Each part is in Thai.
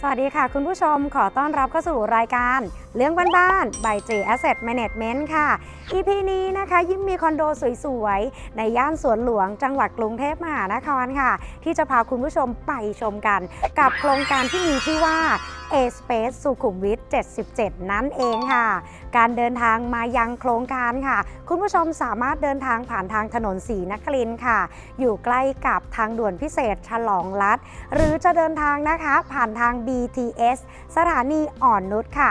สวัสดีค่ะ คุณผู้ชมขอต้อนรับเข้าสู่รายการ เรื่องบ้านๆ by J Asset Management ค่ะ EP นี้นะคะยิ้มมีคอนโดสวยๆ ในย่านสวนหลวงจังหวัดกรุงเทพมหานครค่ะ ที่จะพาคุณผู้ชมไปชมกัน กับโครงการที่มีชื่อว่า A Space สุขุมวิท 77 นั่นเองค่ะ การเดินทางมายังโครงการค่ะ คุณผู้ชมสามารถเดินทางผ่านทางถนนสีนครินค่ะ อยู่ใกล้กับทางด่วนพิเศษฉลองรัฐ หรือจะเดินทางนะคะผ่านทาง BTS สถานีอ่อนนุชค่ะ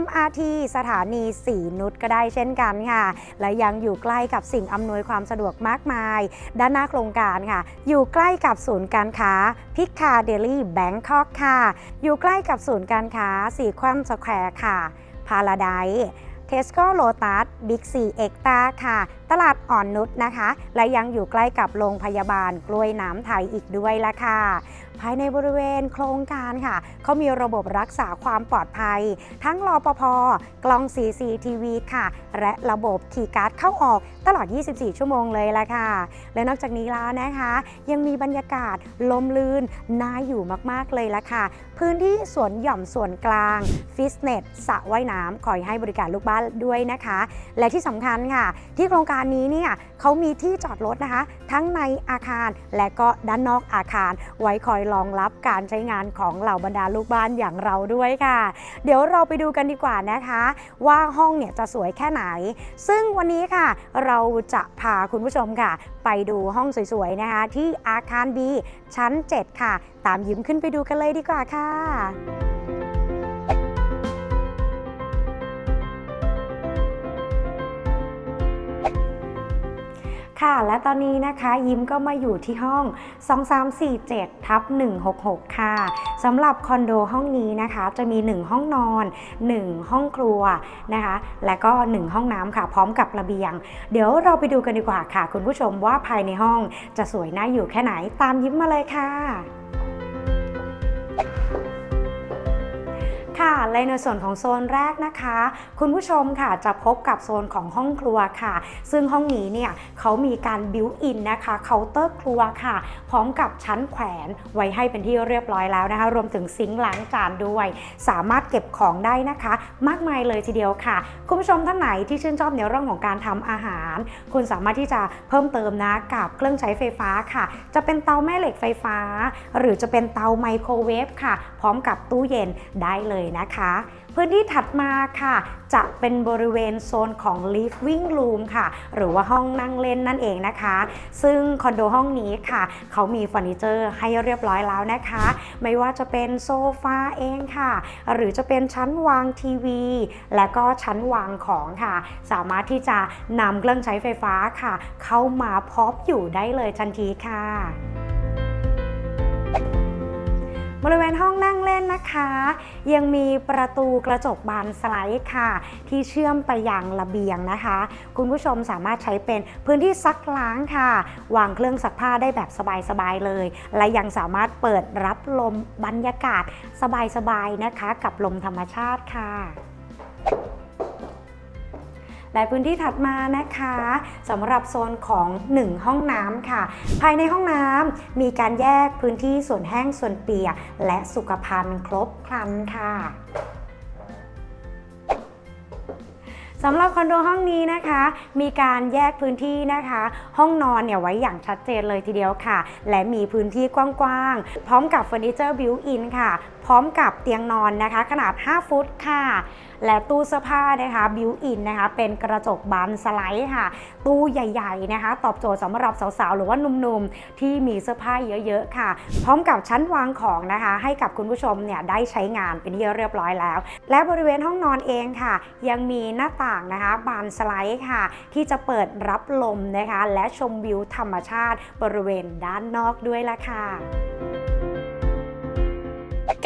MRT สถานีสีนุชก็ได้เช่นกันค่ะ และยังอยู่ใกล้กับสิ่งอำนวยความสะดวกมากมาย ด้านหน้าโครงการค่ะ อยู่ใกล้กับศูนย์การค้าพิคาเดลี่แบงคอกค่ะ อยู่ใกล้กับศูนย์การค้าสีควันสแควร์ค่ะพาราไดเทสโก้โลตัสบิ๊กซีเอ็กตาค่ะตลาดอ่อนนุชนะคะ และยังอยู่ใกล้กับโรงพยาบาลกล้วยน้ำไทยอีกด้วยละค่ะภายในบริเวณโครงการค่ะเขามีระบบรักษาความปลอดภัย ทั้งรอปภกล้อง CCTV ค่ะ และระบบคีย์การ์ดเข้าออกตลอด 24 ชั่วโมงเลยละค่ะ และนอกจากนี้แล้วนะคะ ยังมีบรรยากาศลมลื่นน่าอยู่มากๆเลยละค่ะ พื้นที่สวนหย่อมส่วนกลาง ฟิตเนสสระว่ายน้ำคอยให้บริการลูกบ้านด้วยนะคะ และที่สำคัญค่ะ ที่โครงการนี้เนี่ยเขามีที่จอดรถนะคะ ทั้งในอาคารและก็ด้านนอกอาคาร ไว้คอยรองรับการใช้งานของเหล่าบรรดาลูกบ้านอย่างเราด้วยค่ะ เดี๋ยวเราไปดูกันดีกว่านะคะ ว่าห้องเนี่ยจะสวยแค่ไหน ซึ่งวันนี้ค่ะ เราจะพาคุณผู้ชมค่ะ ไปดูห้องสวยๆนะคะ ที่อาคาร B ชั้น 7 ค่ะ ตามยิ้มขึ้นไปดูกันเลยดีกว่าค่ะ ค่ะ และตอนนี้นะคะยิ้มก็มาอยู่ที่ห้อง 2347ทับ166 ค่ะสำหรับคอนโดห้องนี้นะคะ จะมี 1 ห้องนอน 1 ห้องครัวนะคะ และก็ 1 ห้องน้ำค่ะ พร้อมกับระเบียง เดี๋ยวเราไปดูกันดีกว่าค่ะ คุณผู้ชมว่าภายในห้องจะสวยน่าอยู่แค่ไหนตามยิ้มมาเลยค่ะ ค่ะ และในส่วนของโซนแรกนะคะ คุณผู้ชมค่ะจะพบกับโซนของห้องครัวค่ะ ซึ่งห้องนี้เนี่ยเขามีการบิวอินนะคะเคาน์เตอร์ครัวค่ะ พร้อมกับชั้นแขวนไว้ให้เป็นที่เรียบร้อยแล้วนะคะ รวมถึงซิงค์ล้างจานด้วย สามารถเก็บของได้นะคะ มากมายเลยทีเดียวค่ะ คุณผู้ชมท่านไหนที่ชื่นชอบในเรื่องของการทำอาหาร คุณสามารถที่จะเพิ่มเติมนะกับเครื่องใช้ไฟฟ้าค่ะ จะเป็นเตาแม่เหล็กไฟฟ้า หรือจะเป็นเตาไมโครเวฟค่ะ พร้อมกับตู้เย็นได้เลยนะคะ พื้นที่ถัดมาค่ะ จะเป็นบริเวณโซนของ living room ค่ะ หรือว่าห้องนั่งเล่นนั่นเองนะคะ ซึ่งคอนโดห้องนี้ค่ะ เขามีเฟอร์นิเจอร์ให้เรียบร้อยแล้วนะคะ ไม่ว่าจะเป็นโซฟาเองค่ะ หรือจะเป็นชั้นวางทีวี และก็ชั้นวางของค่ะ สามารถที่จะนำเครื่องใช้ไฟฟ้าค่ะ เข้ามาพร้อมอยู่ได้เลยทันทีค่ะ บริเวณห้องนั่งเล่นนะคะ ยังมีประตูกระจกบานสไลด์ค่ะ ที่เชื่อมไปยังระเบียงนะคะ คุณผู้ชมสามารถใช้เป็นพื้นที่ซักล้างค่ะ วางเครื่องซักผ้าได้แบบสบายๆเลย และยังสามารถเปิดรับลมบรรยากาศสบายๆนะคะ กับลมธรรมชาติค่ะ และพื้นที่ถัดมานะคะสำหรับโซนของ 1 ห้องน้ำค่ะ ภายในห้องน้ำมีการแยกพื้นที่ส่วนแห้งส่วนเปียก และสุขภัณฑ์ครบครันค่ะ สำหรับคอนโดห้องนี้นะคะ มีการแยกพื้นที่นะคะ ห้องนอนเนี่ยไว้อย่างชัดเจนเลยทีเดียวค่ะ และมีพื้นที่กว้างๆ พร้อมกับเฟอร์นิเจอร์บิวอินค่ะ พร้อมกับเตียงนอนนะคะ ขนาด 5 ฟุตค่ะ และตู้เสื้อผ้านะคะบิวอินนะคะ เป็นกระจกบานสไลด์ค่ะ ตู้ใหญ่ๆนะคะ ตอบโจทย์สำหรับสาวๆ หรือว่าหนุ่มๆ ที่มีเสื้อผ้าเยอะๆค่ะ พร้อมกับชั้นวางของนะคะ ให้กับคุณผู้ชมเนี่ยได้ใช้งานเป็นที่เรียบร้อยแล้ว และบริเวณห้องนอนเองค่ะ ยังมีหน้าต่างนะคะ บานสไลด์ค่ะ ที่จะเปิดรับลมนะคะ และชมวิวธรรมชาติบริเวณด้านนอกด้วยละค่ะ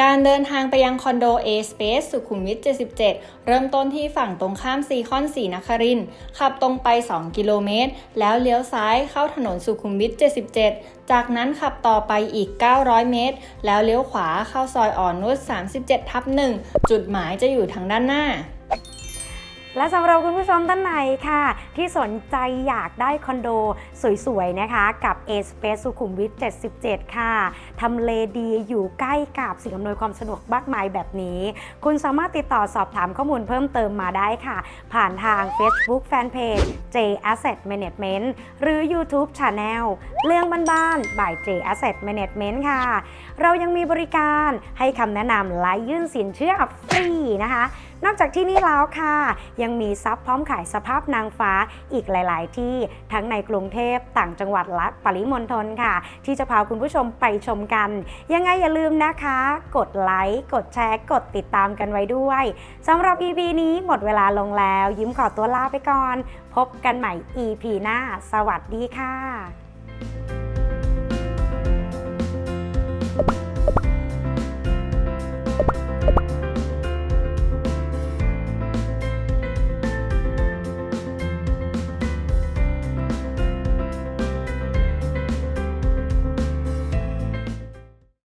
การเดินทางไปยังคอนโด A Space สุขุมวิท 77 เริ่มต้นที่ฝั่งตรงข้ามซีคอนสีนครินขับตรงไป 2 กิโลเมตร แล้วเลี้ยวซ้ายเข้าถนนสุขุมวิท 77 จากนั้นขับต่อไปอีก 900 เมตร แล้วเลี้ยวขวาเข้าซอยอ่อนนุช37 ทับ1จุดหมายจะอยู่ทางด้านหน้า และสำหรับคุณผู้ชมท่านไหนค่ะ ที่สนใจอยากได้คอนโดสวยๆ นะคะ กับ A Space สุขุมวิท 77 ค่ะทำเลดีอยู่ใกล้กับสิ่งอำนวยความสะดวกมากมายแบบนี้ คุณสามารถติดต่อสอบถามข้อมูลเพิ่มเติมมาได้ค่ะ ผ่านทาง Facebook Fanpage J Asset Management หรือ YouTube Channel เรื่องบ้านๆ by J Asset Management ค่ะ เรายังมีบริการให้คำแนะนำและยื่นสินเชื่อฟรีนะคะ นอกจากที่นี่แล้วค่ะ ยังมีซับพร้อมขายสภาพนางฟ้าอีกหลาย ๆ ที่ทั้งในกรุงเทพต่างจังหวัดและปริมณฑลค่ะ ที่จะพาคุณผู้ชมไปชมกัน ยังไงอย่าลืมนะคะ กดไลค์กดแชร์ กดติดตามกันไว้ด้วยสำหรับ EP นี้หมดเวลาลงแล้ว ยิ้มขอตัวลาไปก่อน พบกันใหม่ EP หน้า สวัสดีค่ะ